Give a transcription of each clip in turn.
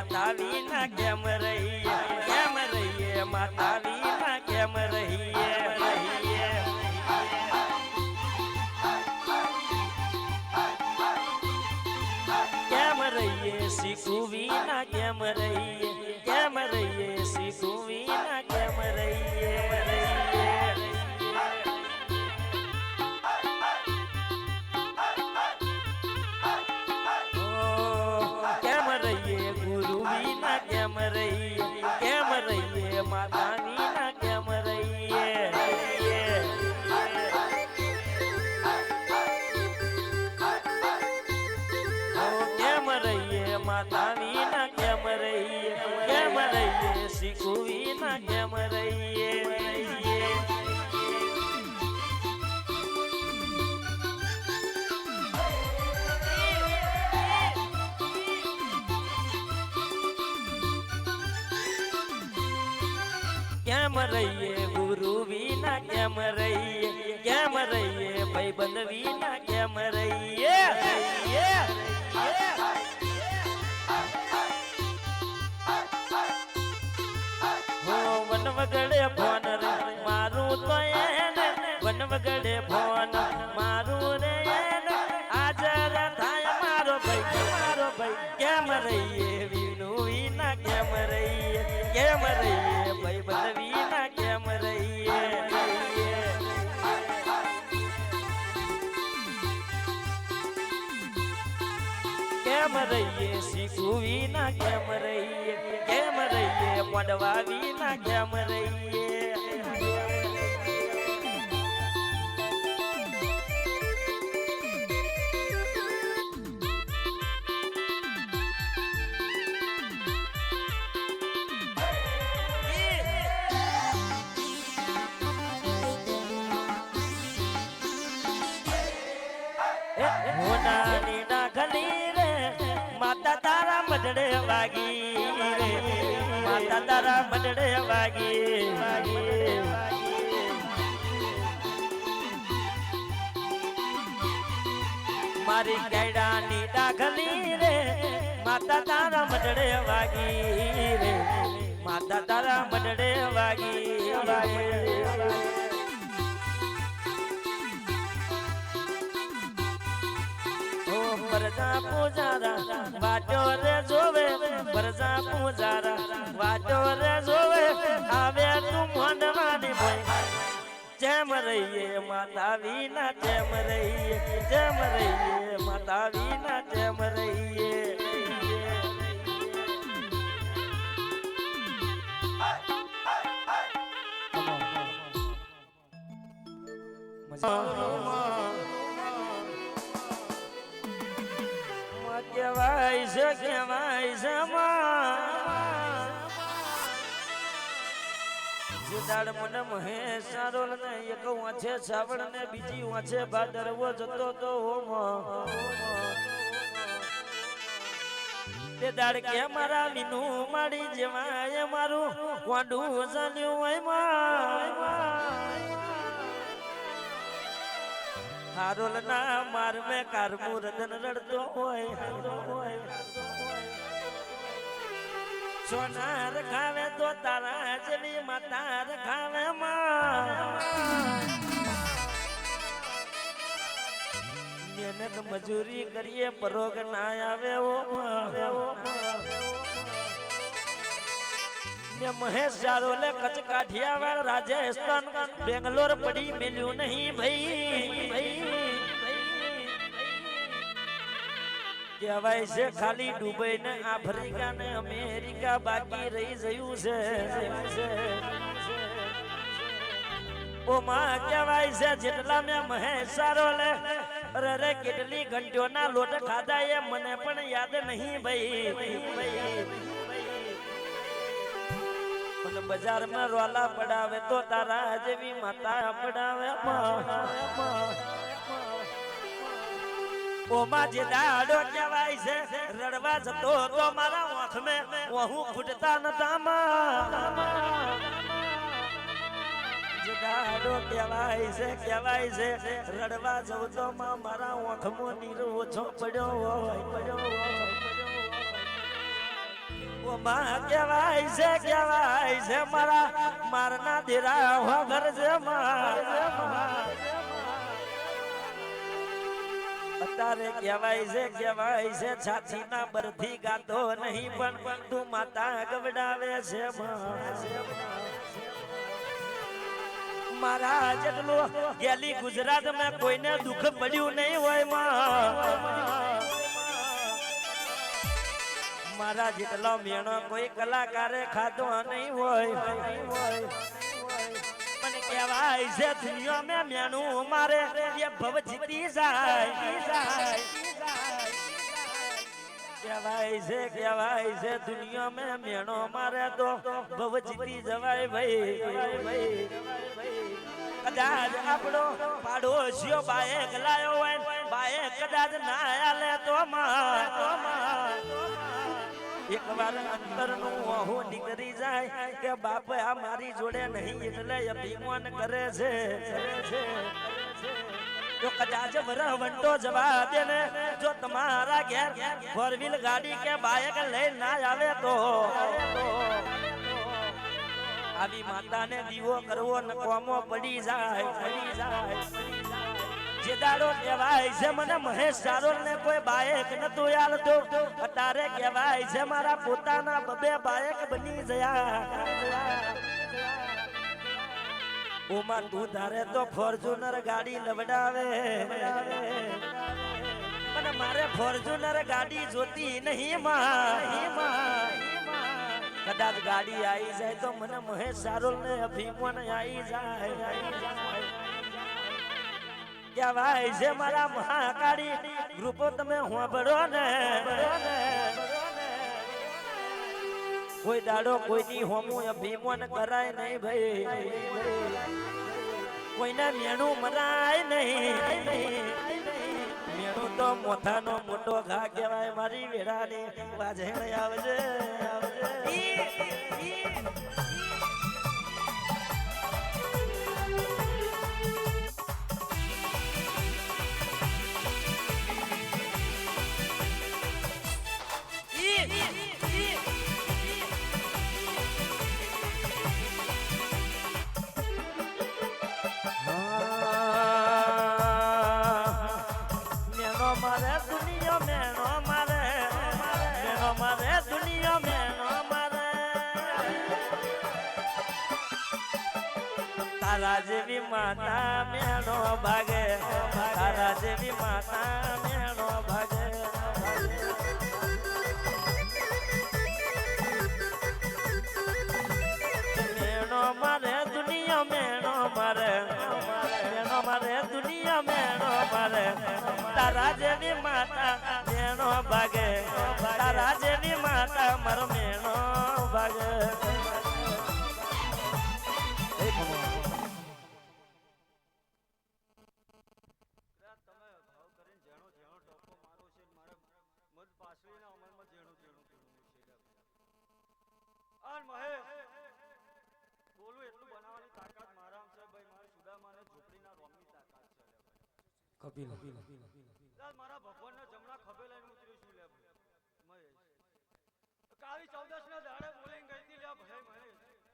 માતા વિના કેમ રહીએ? કેમ રહીએ? માતા વિના કેમ રહીએ? રહીએ કેમ રહીએ? શીખું વિના કેમ રહીએ? કેમ રહીએ? કેમ રહીએ? માતાની ના કેમ રહીએ? કેમ રહીએ? માતાની ના કેમ રહીએ? કેમ રહીએ? શીખવી ના કેમ રહીએ? કેમ રહીએ? ગુરુ વિના કેમ રહીએ? કેમ રહીએ? ભાઈબંધ વિના કેમ રહીએ? હો વન શીખું વિના કેમ રહીએ? કેમ રહીએ? પડવા વિના કેમ રહીએ? હોનાની ના રે માતા તારા મઢડે વાગી. માતા તારા મઢડે વાગી. મારી ગેડાની ડાઘલી રે, માતા તારા મઢડે વાગી રે. માતા તારા મઢડે વાગી વાગી ઓ પરજા પૂજારા વાટો રે જોવે બરજા પૂજારા વાટો રે જોવે આવે તું મનવાની ભાઈ જેમ રહીએ માતા વિના જેમ રહીએ જેમ રહીએ માતા વિના જેમ રહીએ. માં કહેવાય છે કહેવાય છે જે દાડ મને મહે સારોલ ને એક વાંચે સાવળ ને બીજી વાંચે ભાદરવો જતો તો હોમ. તે દાડ કે મારા મીનું માડી જેવાય મારું કોડું ચાલ્યું હોયમાં હારોલ ના માર મે કારમુ રદન રડતો હોય સોનાર ખાવે તો તારા જેવી માતાર ખાવે મહેનત મજૂરી કરીએ, પરોગ ના આવે ઓ ને મહેશ જારો લે કચ કાઠિયાવાડ રાજસ્થાન બેંગ્લોર પડી મેલ્યું નહીં ભાઈ. ભાઈ કહેવાય છે ખાલી દુબઈ ને આફ્રિકા ને અમેરિકા બાકી રહી જયું છે. ઓમાં કહેવાય છે જેટલા મેં મહેસારો લે, અરે રે કેટલી ઘંટીઓના લોટ ખાધા એ મને પણ યાદ નહીં ભાઈ ભાઈ. પણ બજારમાં રોલા પડાવે તો તારા જેવી માતા પડાવે ઓમાં જે દાડો કહેવાય છે, રડવા જતો તો મારા આંખ મે હું ફૂટતા નતા દાડો કહેવાય છે કહેવાય છે, રડવા જવું તો મારા ઓખમાં નીરો ઓછો પડ્યો હોય પડ્યો હોય. હોય કહેવાય છે કહેવાય છે મારા, મારના દીરા અત્યારે કહેવાય છે કહેવાય છે છાતી ના બરથી ગાતો નહીં, પણ તું માતા ગવડાવે છે મારા જેટલું ગેલી ગુજરાતમાં કોઈને દુઃખ પડ્યું નહીં હોય, માં. મારા જેટલો મેણો કોઈ કલાકારે ખાધો નહીં હોય. પણ કહેવાય છે દુનિયા મેં મારે ભવ જીતી જાય. કહેવાય છે કહેવાય છે દુનિયા મેણો મારે તો ભવ જીતી જવાય ભાઈ. કદાચ આપણો પાડોશીઓ બાયક લાયો હોય બાયક કદાચ ના આલે તો માં તો માં એક વાર અંતરનું ઓહો નીકળી જાય કે બાપ આ મારી જોડે નહીં એટલે અભિમાન કરે છે. જો કદાચ વરહ વંટો જવા દે ને જો તમારા ઘેર ફોર વ્હીલ ગાડી કે બાઇક લઈ ના આવે તો. આવી માતાને દીવો કરવો ન કોમો પડી જાય પડી જાય. જે દાડો કહેવાય છે, મને મહેશ ચારોલ ને કોઈ બાયક નતું યાલતો. અતારે કહેવાય છે, મારા પોતાના બબે બાયક બની જયા. ઓમાં તું ધારે તો ફોર્ચ્યુનર ગાડી લવડાવે મને મારે ફોર્ચ્યુનર ગાડી જોતી નહીં માં. કદાચ ગાડી આવી જાય તો મને મહેશ ચારોલ ને અભિમાન આવી જાય. કહેવાય છે મારા મહાકાળી. ગ્રુપો તમે હોંભળો ને. કોઈ દાડો કોઈની હોમું અભિમાન કરાય નહીં ભાઈ. કોઈને મેણું મરાય નહીં. મેણું તો મોથાનો મોટો ઘા કહેવાય મારી વેડાની વાજે આવજે આવજે. તારા જેવી માતા મેળો ભાગે તારા જેવી માતા મેળો ભાગે. મેણો મારે, દુનિયા મેણો મારે મેળો મારે, દુનિયા મેણો મારે. તારા જેવી માતા મેણો ભાગે તારા જેવી માતા મારો મેણો અન મહેશ બોલું એટલું બનાવવાની તાકાત મારામાં છે ભાઈ. મારે સુદામાને ઝૂંપડીના રોમની તાકાત છે કપિલ. મારા ભગવાનના જમણા ખભે લઈને ઉતર્યું છું લે મહેશ. કાળી ચૌદશ ના દાડે બોલીને ગઈ હતી લે ભાઈ મહેશ.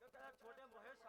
કદાચ છોટે મહેશ